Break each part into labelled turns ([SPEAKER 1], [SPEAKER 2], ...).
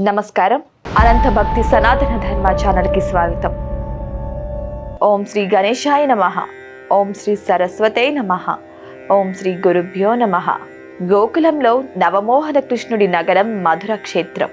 [SPEAKER 1] నమస్కారం. అనంత భక్తి సనాతన ధర్మ ఛానల్కి స్వాగతం. ఓం శ్రీ గణేశాయ నమ. ఓం శ్రీ సరస్వతే నమ. ఓం శ్రీ గురుభ్యో నమ. గోకులంలో నవమోహన కృష్ణుడి నగరం మధుర క్షేత్రం.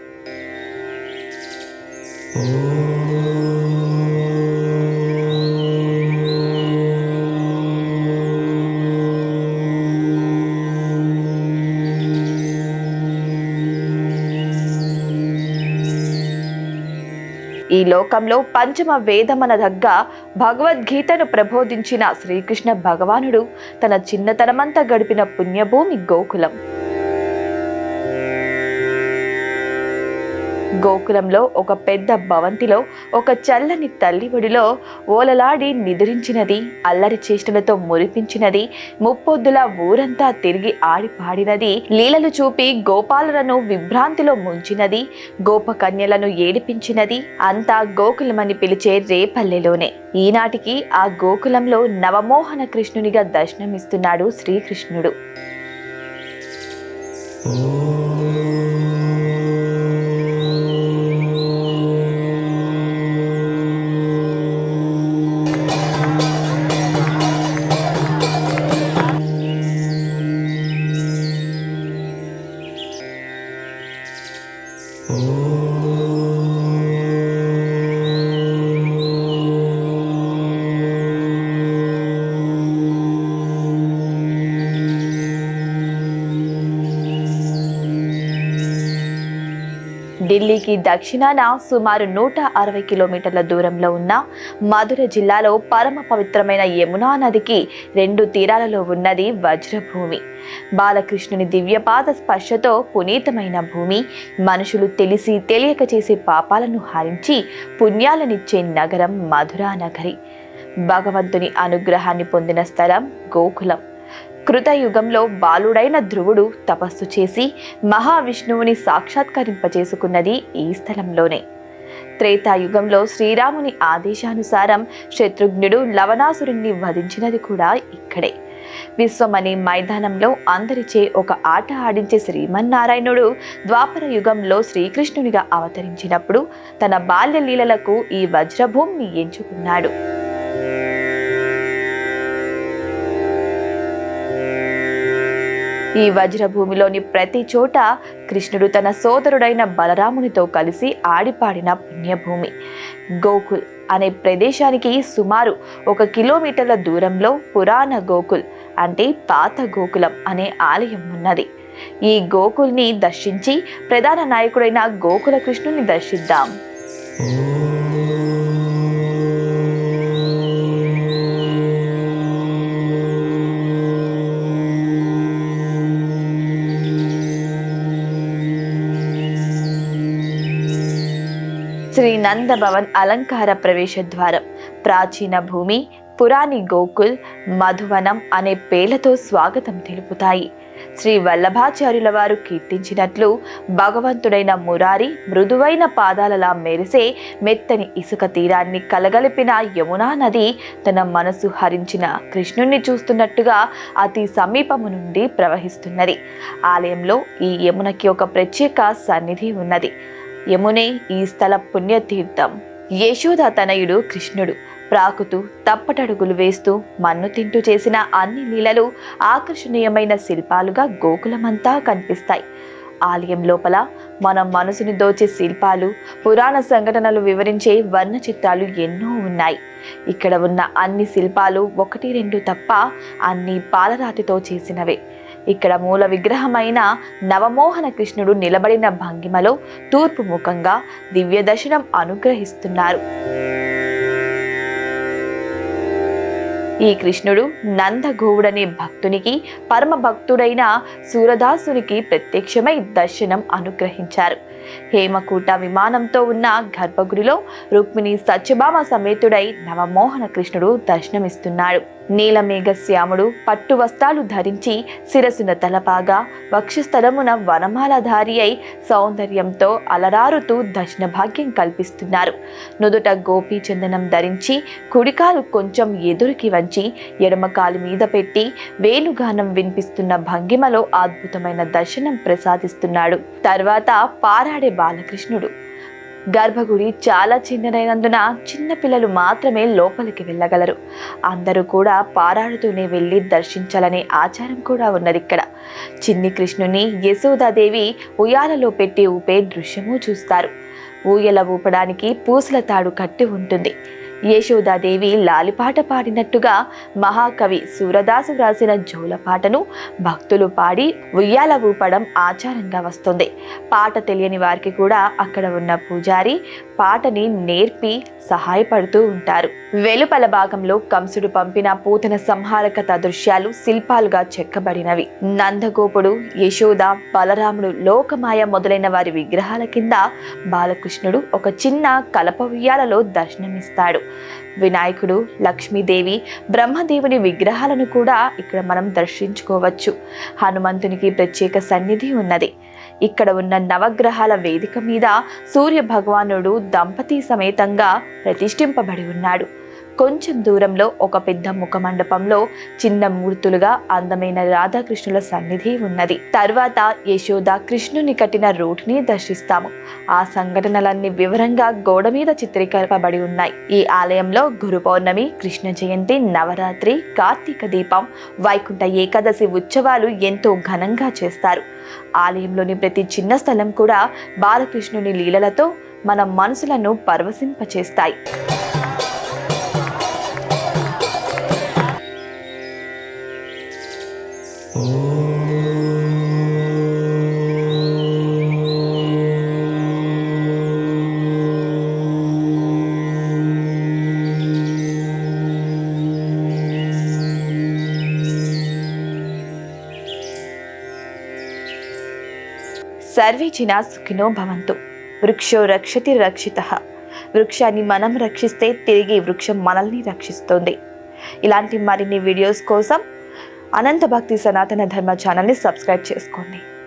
[SPEAKER 1] ఈ లోకంలో పంచమ వేదమన దగ్గ భగవద్గీతను ప్రబోధించిన శ్రీకృష్ణ భగవానుడు తన చిన్నతనమంతా గడిపిన పుణ్యభూమి గోకులం. గోకులంలో ఒక పెద్ద భవంతిలో ఒక చల్లని తల్లివడిలో ఓలలాడి నిద్రించినది అల్లరి చేష్టలతో మురిపించినది ముప్పొద్దుల ఊరంతా తిరిగి ఆడిపాడినది లీలలు చూపి గోపాలులను విభ్రాంతిలో ముంచినది గోపకన్యలను ఏడిపించినది అంతా గోకులమని పిలిచే రేపల్లెలోనే. ఈనాటికి ఆ గోకులంలో నవమోహన కృష్ణునిగా దర్శనమిస్తున్నాడు శ్రీకృష్ణుడు. ఢిల్లీకి దక్షిణాన సుమారు నూట అరవై కిలోమీటర్ల దూరంలో ఉన్న మధుర జిల్లాలో పరమ పవిత్రమైన యమునా నదికి రెండు తీరాలలో ఉన్నది వజ్రభూమి. బాలకృష్ణుని దివ్యపాద స్పర్శతో పునీతమైన భూమి. మనుషులు తెలిసి తెలియక చేసే పాపాలను హరించి పుణ్యాలనిచ్చే నగరం మధురా నగరి భగవంతుని అనుగ్రహాన్ని పొందిన స్థలం గోకులం. కృతయుగంలో బాలుడైన ధ్రువుడు తపస్సు చేసి మహావిష్ణువుని సాక్షాత్కరింపచేసుకున్నది ఈ స్థలంలోనే. త్రేతాయుగంలో శ్రీరాముని ఆదేశానుసారం శత్రుఘ్నుడు లవణాసురుణ్ణి వధించినది కూడా ఇక్కడే. విశ్వమనే మైదానంలో అందరిచే ఒక ఆట ఆడించే శ్రీమన్నారాయణుడు ద్వాపర యుగంలో శ్రీకృష్ణునిగా అవతరించినప్పుడు తన బాల్య లీలలకు ఈ వజ్రభూమిని ఎంచుకున్నాడు. ఈ వజ్రభూమిలోని ప్రతి చోట కృష్ణుడు తన సోదరుడైన బలరామునితో కలిసి ఆడిపాడిన పుణ్యభూమి. గోకుల్ అనే ప్రదేశానికి సుమారు ఒక కిలోమీటర్ల దూరంలో పురాణ గోకుల్ అంటే పాత గోకులం అనే ఆలయం ఉన్నది. ఈ గోకుల్ని దర్శించి ప్రధాన నాయకుడైన గోకుల కృష్ణుని దర్శిద్దాం. శ్రీ నందభవన్ అలంకార ప్రవేశ ద్వారం ప్రాచీన భూమి పురాణి గోకుల్ మధువనం అనే పేర్లతో స్వాగతం తెలుపుతాయి. శ్రీ వల్లభాచార్యుల వారు కీర్తించినట్లు భగవంతుడైన మురారి మృదువైన పాదాలలా మెరిసే మెత్తని ఇసుక తీరాన్ని కలగలిపిన యమునా నది తన మనసు హరించిన కృష్ణుణ్ణి చూస్తున్నట్టుగా అతి సమీపము నుండి ప్రవహిస్తున్నది. ఆలయంలో ఈ యమునకి ఒక ప్రత్యేక సన్నిధి ఉన్నది. యమునే ఈ స్థల పుణ్యతీర్థం. యశోద తనయుడు కృష్ణుడు. ప్రాకుతూ తప్పటడుగులు వేస్తూ మన్ను తింటూ చేసిన అన్ని లీలలు ఆకర్షణీయమైన శిల్పాలుగా గోకులమంతా కనిపిస్తాయి. ఆలయం లోపల మన మనసుని దోచే శిల్పాలు పురాణ సంఘటనలు వివరించే వర్ణ చిత్రాలు ఎన్నో ఉన్నాయి. ఇక్కడ ఉన్న అన్ని శిల్పాలు ఒకటి రెండు తప్ప అన్ని పాలరాతితో చేసినవే. ఇక్కడ మూల విగ్రహమైన నవమోహన కృష్ణుడు నిలబడిన భంగిమలో తూర్పు ముఖంగా దివ్య దర్శనం అనుగ్రహిస్తున్నారు. ఈ కృష్ణుడు నందగోవుడనే భక్తునికి పరమ భక్తుడైన సూరదాసునికి ప్రత్యక్షమై దర్శనం అనుగ్రహించారు. హేమకూట విమానంతో ఉన్న గర్భగుడిలో రుక్మిణి సత్యభామ సమేతుడై నవమోహన కృష్ణుడు దర్శనమిస్తున్నాడు. నీలమేఘ శ్యాముడు పట్టు వస్త్రాలు ధరించి శిరసున తలపాగా వక్షస్థలమున వనమాలధారి అయి సౌందర్యంతో అలరారుతూ దర్శన భాగ్యం కల్పిస్తున్నారు. నుదుట గోపీ చందనం ధరించి కుడికాలు కొంచెం ఎదురుకి వంచి ఎడమకాలు మీద పెట్టి వేణుగానం వినిపిస్తున్న భంగిమలో అద్భుతమైన దర్శనం ప్రసాదిస్తున్నాడు. తర్వాత పారా బాలకృష్ణుడు. గర్భగుడి చాలా చిన్నదైనందున చిన్న పిల్లలు మాత్రమే లోపలికి వెళ్ళగలరు. అందరూ కూడా పారాడుతూనే వెళ్ళి దర్శించాలనే ఆచారం కూడా ఉన్నది ఇక్కడ చిన్ని కృష్ణుని యశోదాదేవి ఉయ్యాలలో పెట్టి ఊపే దృశ్యము చూస్తారు. ఊయల ఊపడానికి పూసల తాడు కట్టి ఉంటుంది. యశోదాదేవి లాలిపాట పాడినట్టుగా మహాకవి సూరదాసు వ్రాసిన జోల పాటను భక్తులు పాడి ఉయ్యాల ఊపడం ఆచారంగా వస్తుంది. పాట తెలియని వారికి కూడా అక్కడ ఉన్న పూజారి పాటని నేర్పి సహాయపడుతూ ఉంటారు. వెలుపల భాగంలో కంసుడు పంపిన పూతన సంహారకత దృశ్యాలు శిల్పాలుగా చెక్కబడినవి. నందగోపుడు యశోద బలరాముడు లోకమాయ మొదలైన వారి విగ్రహాల కింద బాలకృష్ణుడు ఒక చిన్న కలప ఉయ్యాలలో దర్శనమిస్తాడు. వినాయకుడు లక్ష్మీదేవి బ్రహ్మదేవుని విగ్రహాలను కూడా ఇక్కడ మనం దర్శించుకోవచ్చు. హనుమంతునికి ప్రత్యేక సన్నిధి ఉన్నది. ఇక్కడ ఉన్న నవగ్రహాల వేదిక మీద సూర్య భగవానుడు దంపతి సమేతంగా ప్రతిష్ఠింపబడి ఉన్నాడు. కొంచెం దూరంలో ఒక పెద్ద ముఖ మండపంలో చిన్న మూర్తులుగా అందమైన రాధాకృష్ణుల సన్నిధి ఉన్నది. తర్వాత యశోద కృష్ణుని కట్టిన రోడ్ని దర్శిస్తాము. ఆ సంఘటనలన్నీ వివరంగా గోడ మీద చిత్రీకరింపబడి ఉన్నాయి. ఈ ఆలయంలో గురు పౌర్ణమి కృష్ణ జయంతి నవరాత్రి కార్తీక దీపం వైకుంఠ ఏకాదశి ఉత్సవాలు ఎంతో ఘనంగా చేస్తారు. ఆలయంలోని ప్రతి చిన్న స్థలం కూడా బాలకృష్ణుని లీలలతో మన మనసులను పరవశింపచేస్తాయి. సర్వే జనా సుఖినో భవంతు. వృక్షో రక్షతి రక్షిత. వృక్షాన్ని మనం రక్షిస్తే తిరిగి వృక్షం మనల్ని రక్షిస్తుంది. ఇలాంటి మరిన్ని వీడియోస్ కోసం అనంత భక్తి సనాతన ధర్మ ఛానల్ని సబ్స్క్రైబ్ చేసుకోండి.